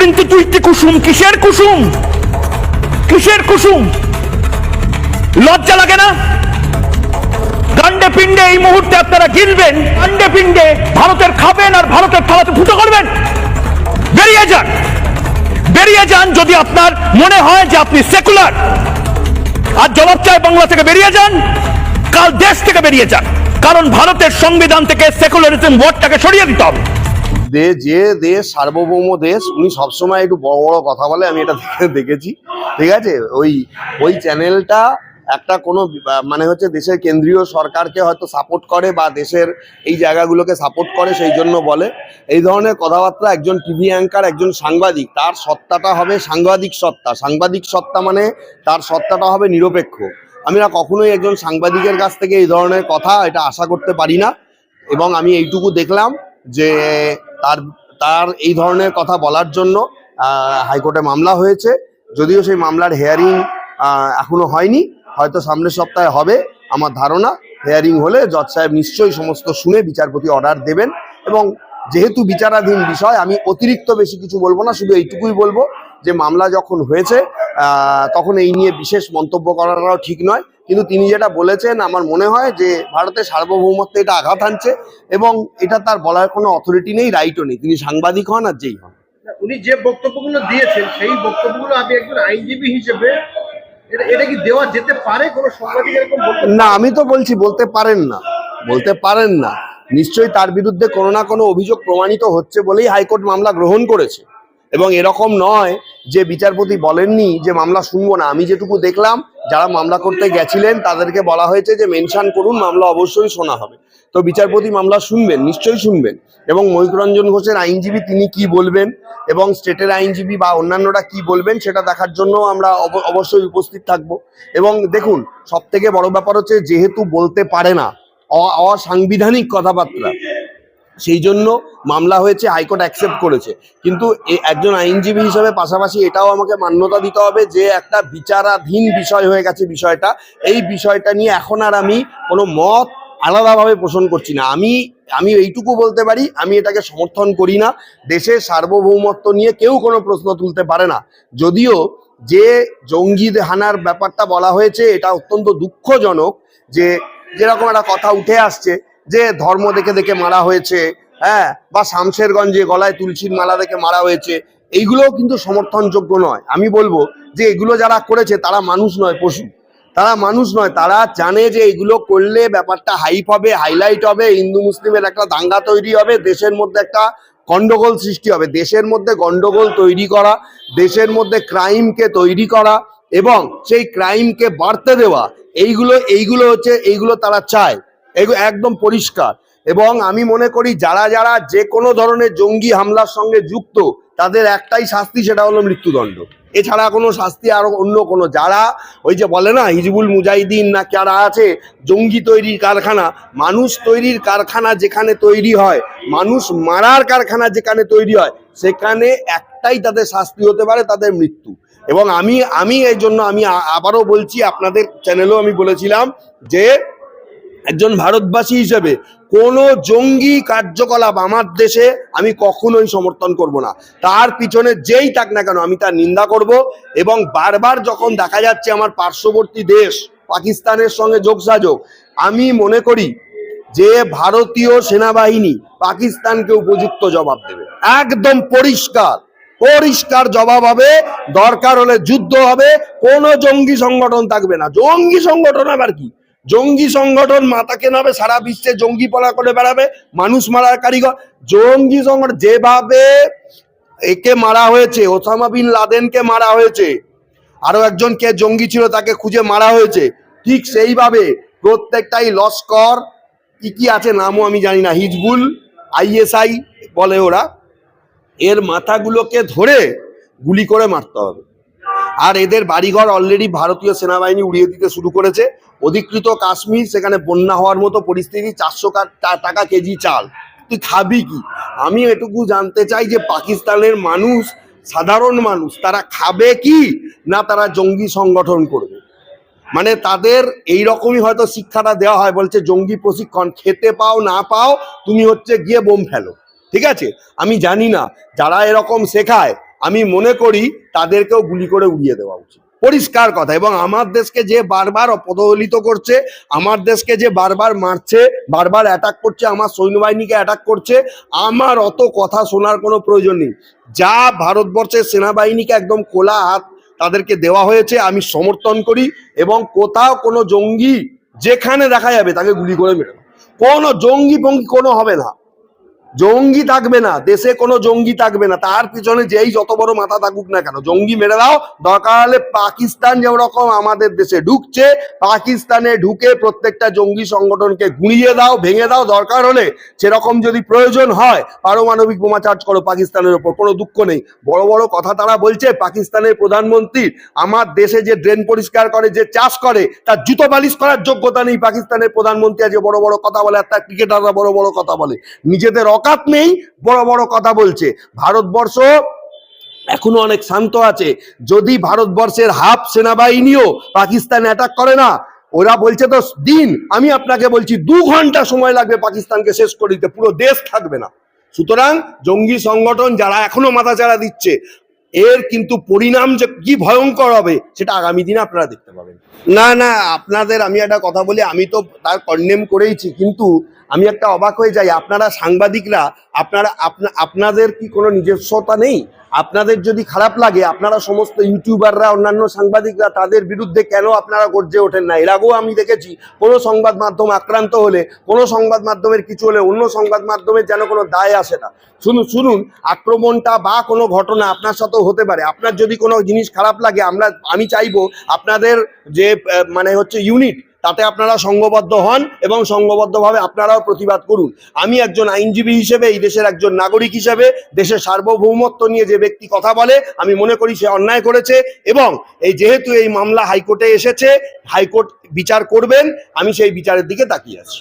প্রিন্তি তুইতি কুসুম, কিসের কুসুম? কিসের কুসুম? লজ্জা লাগে না? গান্ডে পিণ্ডে এই মুহূর্তে আপনারা গিলবেন গান্ডে পিণ্ডে ভারতের খাবেন আর ভারতের থালাতে ফুটো করবেন। বেরিয়ে যান। বেরিয়ে যান যদি আপনার মনে হয় যে আপনি সেকুলার। আর জবাব চায় বাংলা থেকে বেরিয়ে যান, কাল দেশ থেকে বেরিয়ে যান। কারণ ভারতের সংবিধান থেকে সেকুলারিজম ওয়ার্ডটাকে সরিয়ে দিতে হবে। দে, যে দেশ সার্বভৌম দেশ, উনি সবসময় একটু বড় বড় কথা বলে, আমি এটা দেখে- দেখেছি। ঠিক আছে? ওই ওই চ্যানেলটা একটা কোনো মানে হচ্ছে দেশের কেন্দ্রীয় সরকারকে হয়তো সাপোর্ট করে, বা দেশের এই জায়গাগুলোকে সাপোর্ট করে, সেই জন্য বলে। এই ধরনের কথাবার্তা একজন টিভি অ্যাঙ্কার, একজন সাংবাদিক, তার সত্তাটা হবে সাংবাদিক সত্তা। সাংবাদিক সত্তা মানে তার সত্তাটা হবে নিরপেক্ষ। আমি না কখনোই একজন সাংবাদিকের কাছ থেকে এই ধরনের কথা, এটা আশা করতে পারি না। এবং আমি এইটুকু দেখলাম যে তার তার এই ধরনের কথা বলার জন্য হাইকোর্টে মামলা হয়েছে। যদিও সেই মামলার হেয়ারিং এখনও হয়নি। হয়তো সামনের সপ্তাহে হবে, আমার ধারণা। হেয়ারিং হলে জজ সাহেব নিশ্চয়ই সমস্ত শুনে বিচারপতি অর্ডার দেবেন। এবং যেহেতু বিচারাধীন বিষয়, আমি অতিরিক্ত বেশি কিছু বলব না, শুধু এইটুকুই বলব যে মামলা যখন হয়েছে তখন এই নিয়ে বিশেষ মন্তব্য করাটাও ঠিক নয়। কিন্তু তিনি যেটা বলেছেন আমার মনে হয় যে ভারতের সার্বভৌমত্বে এটা আঘাত আনছে এবং এটা তার বলার কোনো অথরিটি নেই রাইটও নেই। তিনি সাংবাদিক হন আর যেই হন। উনি যে বক্তব্যগুলো দিয়েছেন সেই বক্তব্যগুলো আপনি একজন আইনজীবী হিসেবে এটা এটা কি দেওয়া যেতে পারে? কোনো সাংবাদিক এরকম না আমি তো বলছি বলতে পারেন না। বলতে পারেন না। নিশ্চয়ই তার বিরুদ্ধে কোনো না কোনো অভিযোগ প্রমাণিত হচ্ছে বলেই হাইকোর্ট মামলা গ্রহণ করেছে। এবং এরকম নয় যে বিচারপতি বলেননি যে মামলা শুনব না। আমি যেটুকু দেখলাম, যারা মামলা করতে গেছিলেন, তাদেরকে বলা হয়েছে যে মেনশন করুন, মামলা অবশ্যই শোনা হবে। তো বিচারপতি মামলা শুনবেন, নিশ্চয়ই শুনবেন। এবং মহিকরঞ্জন ঘোষের আইনজীবী তিনি কি বলবেন এবং স্টেটের আইনজীবী বা অন্যান্যরা কি বলবেন, সেটা দেখার জন্য আমরা অব- অবশ্যই উপস্থিত থাকব। এবং দেখুন সব থেকে বড় ব্যাপার হচ্ছে, যেহেতু বলতে পারে না অসাংবিধানিক কথাবার্তা সেই জন্য মামলা হয়েছে, হাইকোর্ট অ্যাকসেপ্ট করেছে। কিন্তু একজন আইনজীবী হিসেবে পাশাপাশি এটাও আমাকে মান্যতা দিতে হবে যে একটা বিচারাধীন বিষয় হয়ে গেছে বিষয়টা। এই বিষয়টা নিয়ে এখন আর আমি কোনো মত আলাদাভাবে পোষণ করছি না। আমি আমি এইটুকু বলতে পারি, আমি এটাকে সমর্থন করি না। দেশের সার্বভৌমত্ব নিয়ে কেউ কোনো প্রশ্ন তুলতে পারে না। যদিও যে জঙ্গি হানার ব্যাপারটা বলা হয়েছে, এটা অত্যন্ত দুঃখজনক যে যেরকম একটা কথা উঠে আসছে যে ধর্ম দেখে দেখে মারা হয়েছে হ্যাঁ বা শামশেরগঞ্জে গলায় তুলসীর মালা দেখে মারা হয়েছে, এইগুলোও কিন্তু সমর্থনযোগ্য নয়। আমি বলব যে এগুলো যারা করেছে, তারা মানুষ নয়, পশু। তারা মানুষ নয়, তারা জানে যে এগুলো করলে ব্যাপারটা হাইপ হবে হাইলাইট হবে, হিন্দু মুসলিমের একটা দাঙ্গা তৈরি হবে, দেশের মধ্যে একটা গন্ডগোল সৃষ্টি হবে। দেশের মধ্যে গন্ডগোল তৈরি করা, দেশের মধ্যে ক্রাইমকে তৈরি করা এবং সেই ক্রাইমকে বাড়তে দেওয়া, এইগুলো এইগুলো হচ্ছে, এইগুলো তারা চায়। এগুলো একদম পরিষ্কার। এবং আমি মনে করি যারা যারা যে কোনো ধরনের জঙ্গি হামলার সঙ্গে যুক্ত, তাদের একটাই শাস্তি সেটা হলো মৃত্যুদণ্ড। এছাড়া কোনো শাস্তি আর অন্য কোনো। যারা ওই যে বলে না, হিজবুল মুজাহিদিন না যারা আছে, জঙ্গি তৈরির কারখানা, মানুষ তৈরির কারখানা যেখানে তৈরি হয়, মানুষ মারার কারখানা যেখানে তৈরি হয়, সেখানে একটাই তাদের শাস্তি হতে পারে তাদের মৃত্যু। এবং আমি আমি এই জন্য আমি আবারও বলছি, আপনাদের চ্যানেলেও আমি বলেছিলাম যে একজন ভারতবাসী হিসেবে কোনো জঙ্গি কার্যকলাপ আমার দেশে আমি কখনোই সমর্থন করব না। তার পিছনে যেই থাক না কেন আমি তার নিন্দা করব এবং বারবার যখন দেখা যাচ্ছে আমার পার্শ্ববর্তী দেশ পাকিস্তানের সঙ্গে যোগসাযোগ আমি মনে করি যে ভারতীয় সেনাবাহিনী পাকিস্তানকে উপযুক্ত জবাব দেবে। একদম পরিষ্কার পরিষ্কার জবাব হবে, দরকার হলে যুদ্ধ হবে, কোনো জঙ্গি সংগঠন থাকবে না। জঙ্গি সংগঠন আবার কি? জঙ্গি সংগঠন মাথা কেনাবে, সারা বিশ্বে জঙ্গি পড়া করে বেড়াবে, মানুষ মারার কারিগর। জঙ্গি সংগঠন যেভাবে একে মারা হয়েছে, ওসামা বিন লাদেনকে মারা হয়েছে, আরও একজন কে জঙ্গি ছিল তাকে খুঁজে মারা হয়েছে, ঠিক সেইভাবে প্রত্যেকটাই লস্কর, কি কি আছে নামও আমি জানি না, হিজবুল, আইএসআই বলে ওরা। এর মাথাগুলোকে ধরে গুলি করে মারতে হবে। আর এদের বাড়িঘর অলরেডি ভারতীয় সেনাবাহিনী উড়িয়ে দিতে শুরু করেছে। অধিকৃত কাশ্মীর, সেখানে বন্যা হওয়ার মতো পরিস্থিতি, চারশো টাকা কেজি চাল। তুই খাবি কি? আমি এটুকু জানতে চাই যে পাকিস্তানের মানুষ, সাধারণ মানুষ, তারা খাবে কি? না তারা জঙ্গি সংগঠন করবে? মানে তাদের এই রকমই হয়তো শিক্ষাটা দেওয়া হয়, বলছে জঙ্গি প্রশিক্ষণ, খেতে পাও, না পাও, তুমি হচ্ছে গিয়ে বোম ফেলো। ঠিক আছে? আমি জানি না, যারা এরকম শেখায় আমি মনে করি তাদেরকেও গুলি করে উড়িয়ে দেওয়া উচিত। পরিষ্কার কথা, এবং আমার দেশকে যে বারবার অপদলিত করছে, আমার দেশকে যে বারবার মারছে, বারবার অ্যাটাক করছে, আমার সৈন্যবাহিনীকে অ্যাটাক করছে, আমার অত কথা শোনার কোনো প্রয়োজন নেই। যা ভারতবর্ষের সেনাবাহিনীকে একদম খোলা হাত তাদেরকে দেওয়া হয়েছে, আমি সমর্থন করি, এবং কোথাও কোনো জঙ্গি যেখানে দেখা যাবে তাকে গুলি করে মেরে। কোনো জঙ্গি পঙ্গি কোনো হবে না। জঙ্গি থাকবে না, দেশে কোনো জঙ্গি থাকবে না, তার পিছনে যেই যত বড় মাথা থাকুক না কেন, জঙ্গি মেরে দাও, দরকার হলে পাকিস্তান যেরকম আমাদের দেশে ঢুকছে, পাকিস্তানে ঢুকে প্রত্যেকটা জঙ্গি সংগঠনকে গুঁড়িয়ে দাও, ভেঙে দাও, দরকার হলে সেরকম যদি প্রয়োজন হয়, পারমাণবিক বোমা চার্জ করো পাকিস্তানের ওপর, কোনো দুঃখ নেই। বড় বড় কথা তারা বলছে, পাকিস্তানের প্রধানমন্ত্রী আমার দেশে যে ড্রেন পরিষ্কার করে, যে চাষ করে, তার জুতো বালিশ করার যোগ্যতা নেই, পাকিস্তানের প্রধানমন্ত্রী আজ বড় বড় কথা বলে, আর তার ক্রিকেটাররা বড় বড় কথা বলে। নিজেদের অকাত নেই, বড় বড় কথা বলছে। ভারতবর্ষ এখনও অনেক শান্ত আছে। যদি ভারতবর্ষের হাফ সেনাবাহিনীও পাকিস্তান অ্যাটাক করে না, ওরা বলছে তো দিন, আমি আপনাকে বলছি, দু ঘণ্টা সময় লাগবে পাকিস্তানকে শেষ করে দিতে, পুরো দেশ থাকবে না। সুতরাং জঙ্গি সংগঠন যারা এখনও মাথাচাড়া দিচ্ছে, এর কিন্তু পরিণাম যে কি ভয়ঙ্কর হবে, সেটা আগামী দিনে আপনারা দেখতে পাবেন। না না, আপনাদের আমি একটা কথা বলি, আমি তো তার কন্ডেম করেইছি, কিন্তু আমি একটা অবাক হয়ে যাই, আপনারা সাংবাদিকরা, আপনারা, আপনা- আপনাদের কি কোনো নিজস্বতা নেই? আপনাদের যদি খারাপ লাগে, আপনারা সমস্ত ইউটিউবাররা, অন্যান্য সাংবাদিকরা তাদের বিরুদ্ধে কেন আপনারা গর্জে ওঠেন না? এর আগেও আমি দেখেছি, কোনো সংবাদ মাধ্যম আক্রান্ত হলে, কোনো সংবাদ মাধ্যমের কিছু হলে, অন্য সংবাদ মাধ্যমের যেন কোনো দায় আসে না। শুনুন শুনুন, আক্রমণটা বা কোনো ঘটনা আপনার সাথেও হতে পারে। আপনার যদি কোনো জিনিস খারাপ লাগে, আমরা, আমি চাইব আপনাদের যে মানে হচ্ছে ইউনিট তাতে আপনারা সংঘবদ্ধ হন এবং সংঘবদ্ধভাবে আপনারাও প্রতিবাদ করুন। আমি একজন আইনজীবী হিসেবে, এই দেশের একজন নাগরিক হিসেবে, দেশের সার্বভৌমত্ব নিয়ে যে ব্যক্তি কথা বলে, আমি মনে করি সে অন্যায় করেছে এবং এই যেহেতু এই মামলা হাইকোর্টে এসেছে, হাইকোর্ট বিচার করবেন, আমি সেই বিচারের দিকে তাকিয়ে আছি।